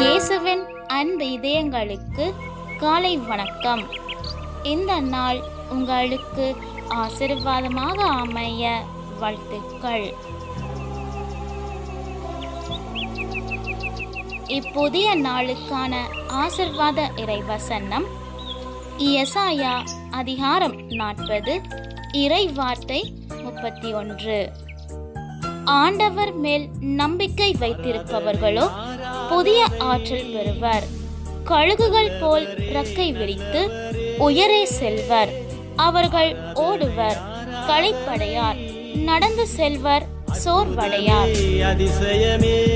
இயேசுவின் அன்பு இதயங்களுக்கு காலை வணக்கம். இந்த நாள் உங்களுக்கு ஆசிர்வாதமாக அமைய வாழ்த்துக்கள். இப்புதிய நாளுக்கான ஆசிர்வாத இறைவசனம் இயசாயா அதிகாரம் நாற்பது இறைவார்த்தை முப்பத்தி ஒன்று. ஆண்டவர் மேல் நம்பிக்கை வைத்திருப்பவர்களோ புதிய ஆற்றல் பெறுவர். கழுகுகள் போல் ரக்கை விரித்து உயரே செல்வர். அவர்கள் ஓடுவர். களைப்படையார். நடந்து செல்வர். சோர்வடையார். அதிசயமே.